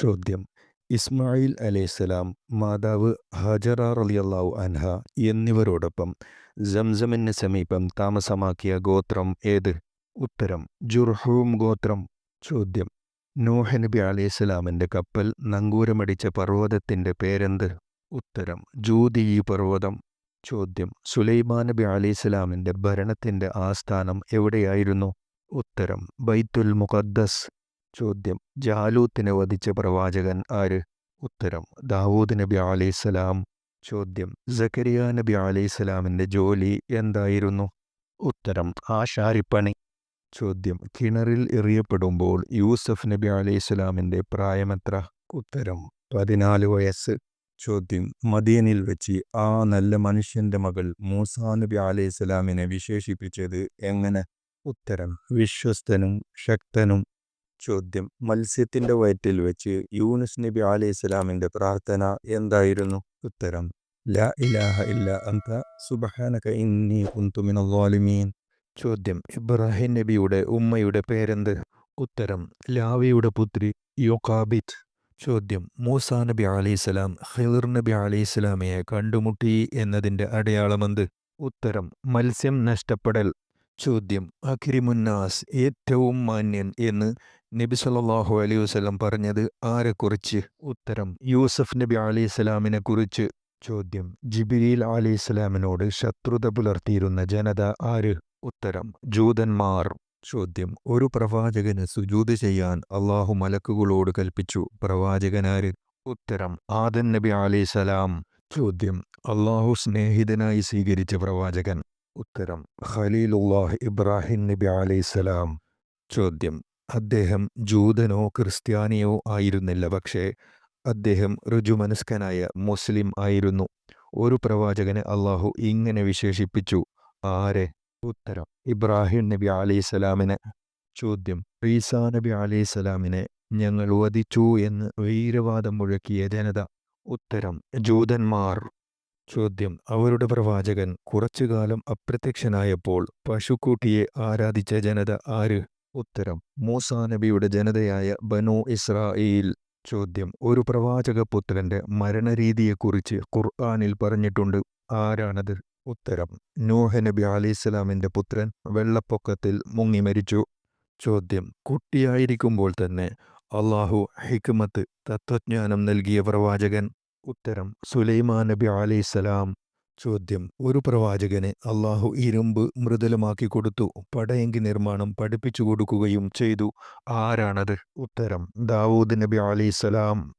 ചോദ്യം. ഇസ്മായിൽ അലൈഹിസ്സലാം മാതാവ് ഹജറ റളിയല്ലാഹു അൻഹ എന്നിവരോടൊപ്പം സംസമിന് സമീപം താമസമാക്കിയ ഗോത്രം ഏത്? ഉത്തരം ജുർഹൂം ഗോത്രം. ചോദ്യം നൂഹ് നബി അലൈഹിസ്സലാമിന്റെ കപ്പൽ നങ്കൂരമടിച്ച പർവതത്തിന്റെ പേരെന്ത്? ഉത്തരം ജൂതി പർവതം. ചോദ്യം സുലൈമാൻ നബി അലൈഹിസ്സലാമിന്റെ ഭരണത്തിന്റെ ആസ്ഥാനം എവിടെയായിരുന്നു? ഉത്തരം ബൈത്തുൽ മുഖദ്ദസ്. ചോദ്യം. ജാലൂത്തിനെ വധിച്ച പ്രവാചകൻ ആര്? ഉത്തരം ദാവൂദ് നബി അലൈസലാം ചോദ്യം ജക്കരിയ നബി അലൈസലാമിന്റെ ജോലി എന്തായിരുന്നു? ഉത്തരം ആശാരിപ്പണി. ചോദ്യം കിണറിൽ എറിയപ്പെടുമ്പോൾ യൂസഫ് നബി അലൈഹിസ്സലാമിന്റെ പ്രായമെത്ര ഉത്തരം പതിനാല് വയസ്സ്. ചോദ്യം മദീനിൽ വെച്ച് ആ നല്ല മനുഷ്യന്റെ മകൾ മൂസാ നബി അലൈഹിസ്സലാമിനെ വിശേഷിപ്പിച്ചത് എങ്ങനെ? ഉത്തരം വിശ്വസ്തനും ശക്തനും ചോദ്യം. മത്സ്യത്തിന്റെ വയറ്റിൽ വെച്ച് യൂനുസ് നബി അലി ഇസ്ലാമിന്റെ പ്രാർത്ഥന എന്തായിരുന്നു? ഉത്തരം ലാ ഇലാഹ ഇല്ല അന്ത സുബഹാനക ഇന്നി കുന്തു മിനൽ ളാലിമീൻ. ചോദ്യം ഇബ്രാഹിം നബിയുടെ ഉമ്മയുടെ പേരെന്ത്? ഉത്തരം ലാവിയുടെ പുത്രി യോകാബിത്ത് ചോദ്യം മൂസാ നബി അലി ഇസ്ലാം ഖിർ നബി അലി ഇസ്ലാമിയെ കണ്ടുമുട്ടി എന്നതിന്റെ അടയാളമെന്ത് ഉത്തരം മത്സ്യം നഷ്ടപ്പെടൽ. ചോദ്യം. അഖിരിമുന്നാസ് ഏറ്റവും മാന്യൻ എന്ന് നബി സല്ലാഹു അലൈഹി വസല്ലം പറഞ്ഞത് ആരെക്കുറിച്ച്? ഉത്തരം യൂസഫ് നബി അലൈഹിസ്സലാമിനെ കുറിച്ച്. ചോദ്യം ജിബിരിൽ അലൈഹിസ്സലാമിനോട് ശത്രുത പുലർത്തിയിരുന്ന ജനത ആര്? ഉത്തരം ജൂതന്മാർ. ചോദ്യം ഒരു പ്രവാചകന് സുജൂത് ചെയ്യാൻ അള്ളാഹു മലക്കുകളോട് കൽപ്പിച്ചു. പ്രവാചകനാര്? ഉത്തരം ആദൻ നബി അലൈഹിസ്സലാം ചോദ്യം അള്ളാഹു സ്നേഹിതനായി സ്വീകരിച്ച പ്രവാചകൻ. ഉത്തരം ഖലീലുല്ലാഹ് ഇബ്രാഹിം നബി അലൈസലാം ചോദ്യം. അദ്ദേഹം ജൂതനോ ക്രിസ്ത്യാനിയോ ആയിരുന്നില്ല. പക്ഷേ അദ്ദേഹം ഋജുമനസ്കനായ മുസ്ലിം ആയിരുന്നു. ഒരു പ്രവാചകനെ അള്ളാഹു ഇങ്ങനെ വിശേഷിപ്പിച്ചു. ആരെ? ഉത്തരം. ഇബ്രാഹിം നബി അലൈഹിസ്സലാമിനെ ചോദ്യം. ഈസാ നബി അലൈസലാമിനെ ഞങ്ങൾ വധിച്ചു എന്ന് വീരവാദം മുഴക്കിയ ജനത. ഉത്തരം. ജൂതന്മാർ. ചോദ്യം. അവരുടെ പ്രവാചകൻ കുറച്ചുകാലം അപ്രത്യക്ഷനായപ്പോൾ പശുക്കൂട്ടിയെ ആരാധിച്ച ജനത ആര്? ഉത്തരം മൂസാ നബിയുടെ ജനതയായ ബനു ഇസ്രായേൽ. ചോദ്യം ഒരു പ്രവാചക പുത്രന്റെ മരണരീതിയെക്കുറിച്ച് ഖുർആാനിൽ പറഞ്ഞിട്ടുണ്ട്. ആരാണത്? ഉത്തരം നൂഹ നബി അലൈഹിസ്സലാമിന്റെ പുത്രൻ വെള്ളപ്പൊക്കത്തിൽ മുങ്ങി മരിച്ചു. ചോദ്യം കുട്ടിയായിരിക്കുമ്പോൾ തന്നെ അള്ളാഹു ഹിക്മത്ത് തത്വജ്ഞാനം നൽകിയ പ്രവാചകൻ. ഉത്തരം സുലൈമാൻ നബി അലൈസലാം ചോദ്യം. ഒരു പ്രവാചകനെ അള്ളാഹു ഇരുമ്പ് മൃദുലമാക്കി കൊടുത്തു. പടയങ്കി നിർമ്മാണം പഠിപ്പിച്ചു കൊടുക്കുകയും ചെയ്തു. ആരാണത്? ഉത്തരം ദാവൂദ് നബി അലൈഹിസ്സലാം